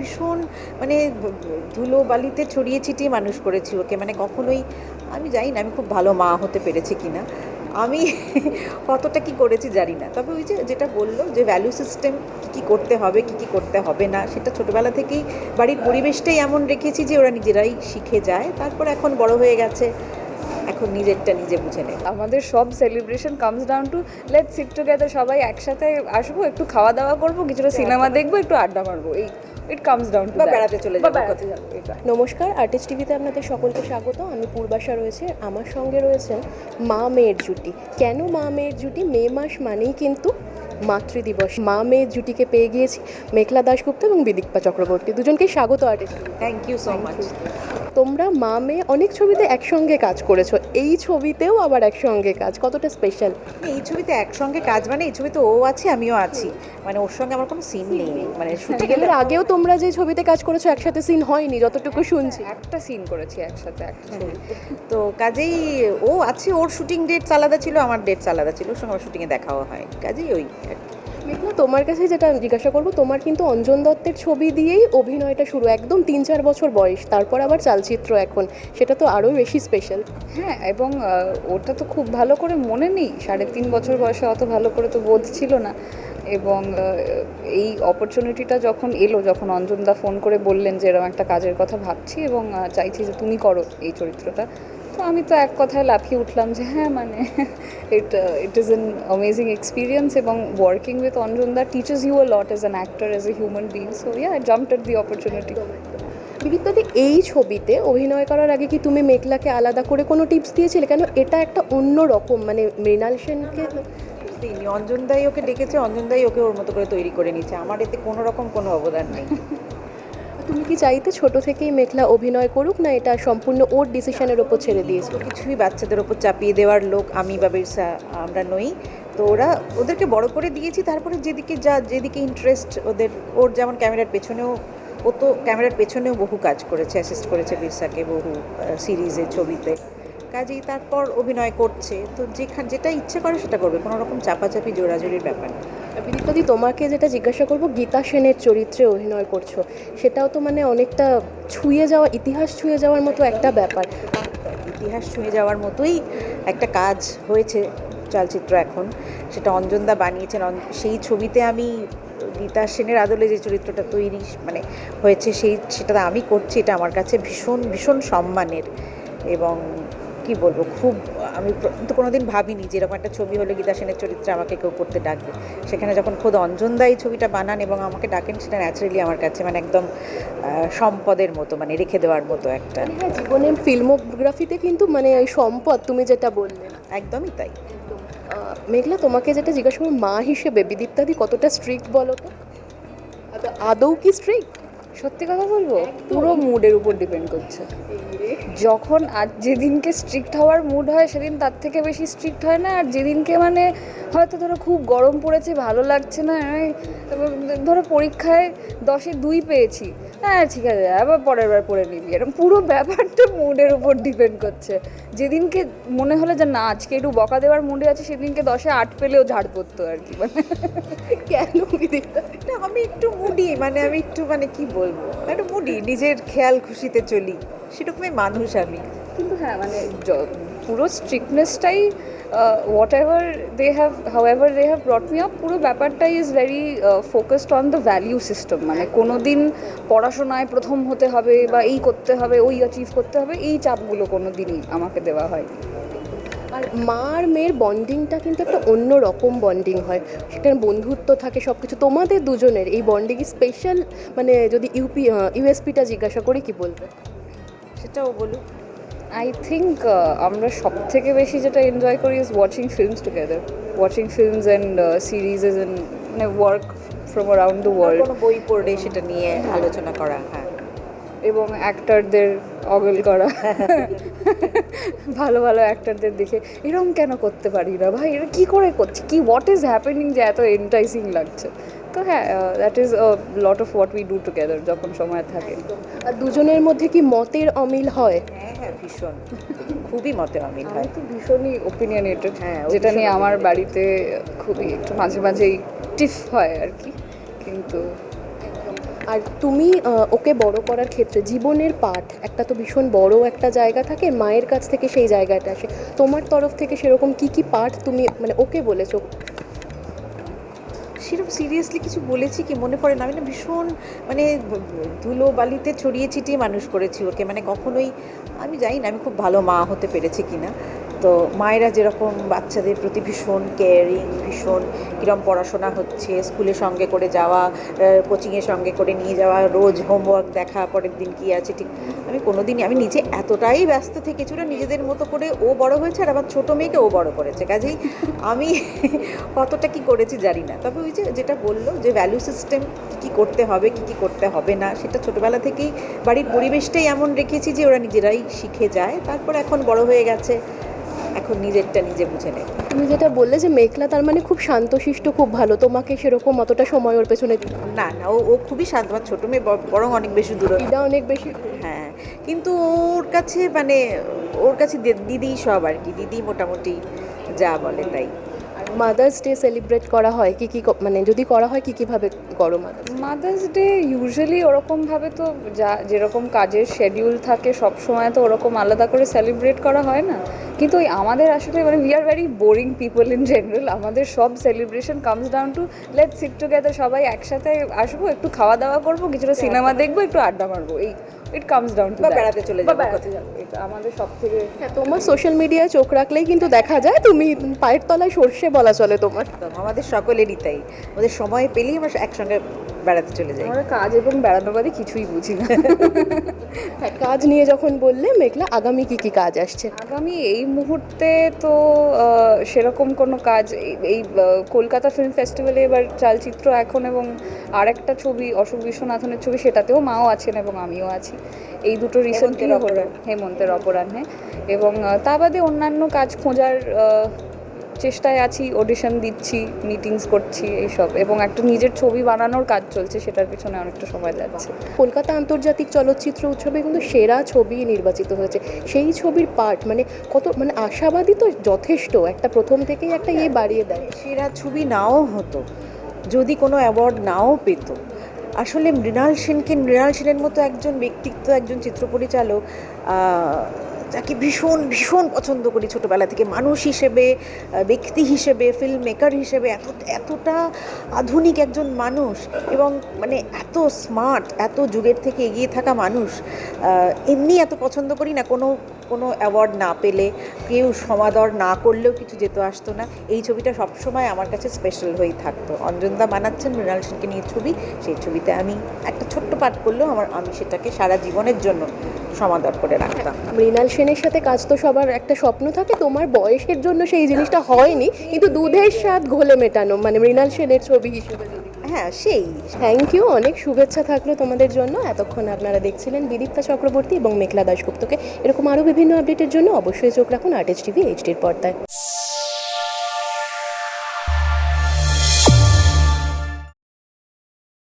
ভীষণ মানে ধুলো বালিতে ছড়িয়ে ছিটিয়ে মানুষ করেছি ওকে। মানে কখনোই আমি জানি না আমি খুব ভালো মা হতে পেরেছি কি না আমি কতটা কি করেছি জানি না। তবে ওই যে যেটা বলল যে ভ্যালু সিস্টেম কী কী করতে হবে কী কী করতে হবে না সেটা ছোটোবেলা থেকেই বাড়ির পরিবেশটাই এমন রেখেছি যে ওরা নিজেরাই শিখে যায়। তারপর এখন বড় হয়ে গেছে। এখন নিজেরটা নিজে বুঝে নেয়। আমাদের সব celebration comes down to let sit together সবাই একসাথে আসব একটু খাওয়া দাওয়া করব কিছুটা সিনেমা দেখব একটু আড্ডা মারবো। এই ইট কামস ডাউন টু বা বেড়াতে চলে যাব নমস্কার আর্টিস্ট টিভিতে আপনাদের সকলকে স্বাগত। আমি পূর্বাশা রয়েছে আমার সঙ্গে রয়েছেন মা মেয়ের জুটি। কেন মা মেয়ের জুটি? মে মাস মানেই কিন্তু মাতৃদিবস। মা মেয়ের জুটিকে পেয়ে গিয়েছি মেঘলা দাশগুপ্ত এবং বিদিকপা চক্রবর্তী। দুজনকেই স্বাগত artist thank you so much তোমরা মা মেয়ে অনেক ছবিতে একসঙ্গে কাজ করেছ। এই ছবিতেও আবার একসঙ্গে কাজ। কতটা স্পেশাল এই ছবিতে একসঙ্গে কাজ মানে এই ছবিতে ও আছে আমিও আছি। মানে ওর সঙ্গে আমার কোনো সিন নেই। মানে শুটিং এর আগেও তোমরা যে ছবিতে কাজ করেছ একসাথে সিন হয়নি যতটুকু শুনছি। একটা সিন করেছি একসাথে একটা ছবি। তো কাজেই ও আছে ওর শুটিং ডেটস আলাদা ছিল আমার ডেটস আলাদা ছিল ওর সঙ্গে আমার শুটিংয়ে দেখাও হয়। কাজেই ওই আর কি। মেঘনা তোমার কাছে যেটা জিজ্ঞাসা করব, তোমার কিন্তু অঞ্জন দত্তের ছবি দিয়েই অভিনয়টা শুরু, একদম তিন চার বছর বয়স, তারপর আবার চালচিত্র এখন, সেটা তো আরও বেশি স্পেশাল হ্যাঁ এবং ওটা তো খুব ভালো করে মনে নেই, সাড়ে তিন বছর বয়সে অত ভালো করে তো বোধ ছিল না। এবং এই অপরচুনিটিটা যখন এলো, যখন অঞ্জনদা ফোন করে বললেন যে এরকম একটা কাজের কথা ভাবছি এবং চাইছি যে তুমি করো এই চরিত্রটা, তো আমি তো এক কথায় লাফিয়ে উঠলাম যে হ্যাঁ মানে it it is an amazing experience এবং working with অঞ্জনদা teaches you a lot as an actor as a human being so yeah jumped at the opportunity এই ছবিতে অভিনয় করার আগে কি তুমি মেঘলাকে আলাদা করে কোনো টিপস দিয়েছিলে? কেন এটা একটা অন্য রকম মানে মৃণাল সেনকে দিইনি অঞ্জনদাই ওকে ডেকেছে অঞ্জনদাই ওকে ওর মতো করে তৈরি করে নিয়েছে। আমার এতে কোনো রকম কোনো অবদান নেই। তুমি কি চাইতে ছোট থেকেই মেঘলা অভিনয় করুক না এটা সম্পূর্ণ ওর ডিসিশনের ওপর ছেড়ে দিয়েছ? কিছুই বাচ্চাদের ওপর চাপিয়ে দেওয়ার লোক আমি বা বিরসা আমরা নই। তো ওরা ওদেরকে বড় করে দিয়েছি তারপরে যেদিকে যা যেদিকে ইন্টারেস্ট ওদের ওর যেমন ক্যামেরার পেছনেও ও তো ক্যামেরার পেছনেও বহু কাজ করেছে অ্যাসিস্ট করেছে বিরসাকে বহু সিরিজে ছবিতে। কাজেই তারপর অভিনয় করছে। তো যেখানে যেটা ইচ্ছে করে সেটা করবে কোনো রকম চাপাচাপি জোরাজোরির ব্যাপার না। তোমাকে যেটা জিজ্ঞাসা করব গীতা সেনের চরিত্রে অভিনয় করছ। সেটাও তো মানে অনেকটা ছুঁয়ে যাওয়া ইতিহাস ছুঁয়ে যাওয়ার মতো একটা ব্যাপার। ইতিহাস ছুঁয়ে যাওয়ার মতোই একটা কাজ হয়েছে চলচ্চিত্র এখন। সেটা অঞ্জনদা বানিয়েছেন। সেই ছবিতে আমি গীতা সেনের আদলে যে চরিত্রটা তৈরি মানে হয়েছে সেই সেটা আমি করছি এটা আমার কাছে ভীষণ ভীষণ সম্মানের। এবং কি বলব খুব আমি প্র- তো কোনোদিন ভাবিনি যে এরকম একটা ছবি হলে গীতা সেনের চরিত্রে আমাকে কেউ করতে ডাকবে। সেখানে যখন খোদ অঞ্জনদা এই ছবিটা বানান এবং আমাকে ডাকেন সেটা ন্যাচারালি আমার কাছে মানে একদম সম্পদের মতো মানে রেখে দেওয়ার মতো একটা। হ্যাঁ জীবনের ফিল্মোগ্রাফিতে কিন্তু মানে ওই সম্পদ তুমি যেটা বললে। একদমই তাই। মেঘলা তোমাকে যেটা জিজ্ঞাসা করব মা হিসেবে বিদীপ্তাদি কতটা স্ট্রিক্ট বলো তো? আদৌ কি স্ট্রিক্ট সত্যি কথা বলব? পুরো মুডের উপর ডিপেন্ড করছে। যখন আজ যেদিনকে স্ট্রিক্ট হওয়ার মুড হয়, সেদিন তার থেকে বেশি স্ট্রিক্ট হয় না। আর যেদিনকে মানে হয়তো ধরো খুব গরম পড়েছে, ভালো লাগছে না ধরো পরীক্ষায় দশে দুই পেয়েছি। হ্যাঁ ঠিক আছে, আবার পরের বার পড়ে নিবি। এরকম পুরো ব্যাপারটা মুডের উপর ডিপেন্ড করছে। যেদিনকে মনে হলো যে না, আজকে একটু বকা দেওয়ার মুডে আছে, সেদিনকে দশে আট পেলেও ঝাড় পড়তো আর কি। মানে কেন আমি একটু মুডি মানে আমি একটু মানে কি বলব একটু মুডি নিজের খেয়াল খুশিতে চলি সেরকমই মানুষ আমি। কিন্তু হ্যাঁ মানে পুরো স্ট্রিক্টনেসটাই whatever they have however they have brought me up পুরো ব্যাপারটাই is very focused on the value system মানে কোনো দিন পড়াশোনায় প্রথম হতে হবে বা এই করতে হবে ওই অ্যাচিভ করতে হবে এই চাপগুলো কোনো দিনই আমাকে দেওয়া হয় আর মা আর মেয়ের বন্ডিংটা কিন্তু একটা অন্য রকম বন্ডিং হয়। সেখানে বন্ধুত্ব থাকে সব কিছু তোমাদের দুজনের এই বন্ডিং স্পেশাল মানে যদি ইউপি ইউএসপিটা জিজ্ঞাসা করি কি বলবে? সেটাও বলুক। আই থিঙ্ক আমরা সব থেকে বেশি যেটা এনজয় করি is watching films together watching films and series and মানে work from around the world বই পড়লে সেটা নিয়ে আলোচনা করা হ্যাঁ। এবং অ্যাক্টারদের অগল করা। ভালো ভালো অ্যাক্টারদের দেখে। এরকম কেন করতে পারি না? ভাই এরা কী করে করছে? কি হোয়াট ইজ হ্যাপেনিং যে এত এন্টাইসিং লাগছে? তো হ্যাঁ that is lot of what we do together যখন সময় থাকে। আর দুজনের মধ্যে কি মতের অমিল হয়? হ্যাঁ হ্যাঁ ভীষণ। খুবই মতে অমিল হয়। তো ভীষণই ওপিনিয়নেটেড হ্যাঁ, যেটা নিয়ে আমার বাড়িতে খুবই একটু মাঝে মাঝেই টিফ হয় আর কি। কিন্তু আর তুমি ওকে বড় করার ক্ষেত্রে জীবনের পাঠ, একটা তো ভীষণ বড় একটা জায়গা থাকে, মায়ের কাছ থেকে সেই জায়গাটা আসে। তোমার তরফ থেকে সেরকম কি কি পাঠ তুমি মানে ওকে বলেছ? সেরকম সিরিয়াসলি কিছু বলেছি কি, মনে পড়ে না। আমি না ভীষণ মানে ধুলো বালিতে ছড়িয়ে ছিটিয়ে মানুষ করেছি ওকে। মানে কখনোই, আমি জানি না, আমি খুব ভালো মা হতে পেরেছি কি না তো মায়েরা যেরকম বাচ্চাদের প্রতি ভীষণ কেয়ারিং ভীষণ কীরকম পড়াশোনা হচ্ছে স্কুলে সঙ্গে করে যাওয়া কোচিংয়ের সঙ্গে করে নিয়ে যাওয়া, রোজ হোমওয়ার্ক দেখা, পরের দিন কী আছে, ঠিক আমি কোনো দিনই আমি নিজে এতটাই ব্যস্ত থেকেছি ওরা নিজেদের মতো করে ও বড় হয়েছে আর আমার ছোটো মেয়েকে ও বড় করেছে। কাজেই আমি কতটা কি করেছি জানি না। তবে ওই যে যেটা বলল যে ভ্যালু সিস্টেম কী কী করতে হবে, কী কী করতে হবে না, সেটা ছোটোবেলা থেকেই বাড়ির পরিবেশটাই এমন রেখেছি যে ওরা নিজেরাই শিখে যায়। তারপর এখন বড় হয়ে গেছে। এখন নিজেরটা নিজে বুঝে নেয় তুমি যেটা বললে যে মেঘলা তার মানে খুব শান্তশিষ্ট খুব ভালো। তোমাকে সেরকম অতটা সময় ওর পেছনে না। না ও ও খুবই শান্ত। আমার ছোটো মেয়ে বরং অনেক বেশি দূর। এটা অনেক বেশি হ্যাঁ কিন্তু ওর কাছে মানে ওর কাছে দে- দিদিই সব আর কি। দিদি মোটামুটি যা বলে তাই। মাদার্স ডে সেলিব্রেট করা হয় কি কি ক- মানে যদি করা হয় কি কীভাবে করো মাদার্স মাদার্স ডে ইউজুয়ালি ওরকমভাবে তো যা যেরকম কাজের শেডিউল থাকে সব সময় তো ওরকম আলাদা করে সেলিব্রেট করা হয় না। কিন্তু ওই আমাদের আসলে মানে we are very boring people in general আমাদের সব celebration comes down to let sit together সবাই একসাথে আসব একটু খাওয়া দাওয়া করব কিছুটা সিনেমা দেখব একটু আড্ডা মারবো এই ইট কামস ডাউন টু বেড়াতে চলে যাব আমাদের সব থেকে হ্যাঁ তোমার সোশ্যাল মিডিয়ায় চোখ রাখলেই কিন্তু দেখা যায় তুমি পায়ের তলায় সর্ষে বলা চলে তোমার। আমাদের সকলেরই তাই। আমাদের সময় পেলেই আমরা একসঙ্গে বেড়াতে চলে যাই। আমরা কাজ এবং বেড়ানো বাদে কিছুই বুঝি না। হ্যাঁ কাজ নিয়ে যখন বললে মেঘলা আগামী কি কি কাজ আসছে? আগামী এই মুহূর্তে তো সেরকম কোনো কাজ এই- কলকাতা ফিল্ম ফেস্টিভ্যালে এবার চালচিত্র এখন এবং আরেকটা ছবি অশোক বিশ্বনাথনের ছবি সেটাতেও মাও আছেন এবং আমিও আছি। এই দুটো রিসেন্টলি হেমন্তের হলো। হেমন্তের অপরাহ্নে। এবং তা বাদে অন্যান্য কাজ খোঁজার চেষ্টায় আছি অডিশন দিচ্ছি মিটিংস করছি, এইসব। এবং একটা নিজের ছবি বানানোর কাজ চলছে, সেটার পিছনে অনেকটা সময় যাচ্ছে কলকাতা আন্তর্জাতিক চলচ্চিত্র উৎসবে কিন্তু সেরা ছবি নির্বাচিত হয়েছে। সেই ছবির পার্ট মানে কত মানে আশাবাদী তো যথেষ্ট। একটা প্রথম থেকেই একটা ইয়ে বাড়িয়ে দেয়। সেরা ছবি নাও হতো, যদি কোনো অ্যাওয়ার্ড নাও পেত। আসলে মৃণাল সেনকে, মৃণাল সেনের মতো একজন ব্যক্তিত্ব, একজন চিত্র পরিচালক যাকে ভীষণ ভীষণ পছন্দ করি ছোটোবেলা থেকে। মানুষ হিসেবে ব্যক্তি হিসেবে ফিল্ম মেকার হিসেবে এত, এতটা আধুনিক একজন মানুষ এবং মানে এত স্মার্ট এত যুগের থেকে এগিয়ে থাকা মানুষ এমনি এত পছন্দ করি না, কোনো কোনো অ্যাওয়ার্ড না পেলে, কেউ সমাদর না করলেও কিছু যেত আসতো না। এই ছবিটা সবসময় আমার কাছে স্পেশাল হয়েই থাকতো। অঞ্জনদা বানাচ্ছেন মৃণাল সেনকে নিয়ে ছবি। সেই ছবিতে আমি একটা ছোট্ট পাঠ করলেও আমার, আমি সেটাকে সারা জীবনের জন্য সমাদর করে রাখতাম। মৃণাল সেনের সাথে কাজ তো সবার একটা স্বপ্ন থাকে। তোমার বয়সের জন্য সেই জিনিসটা হয়নি, কিন্তু দুধের স্বাদ ঘোলে মেটানো মানে মৃণাল সেনের ছবি হিসেবে। হ্যাঁ সেই। থ্যাংক ইউ অনেক শুভেচ্ছা থাকল তোমাদের জন্য। এতক্ষণ আপনারা দেখছিলেন বিদীপ্তা চক্রবর্তী এবং মেঘলা দাশগুপ্তকে। এরকম আরও বিভিন্ন আপডেটের জন্য অবশ্যই চোখ রাখুন আর্টিস্ট টিভি এইচডির পর্দায়।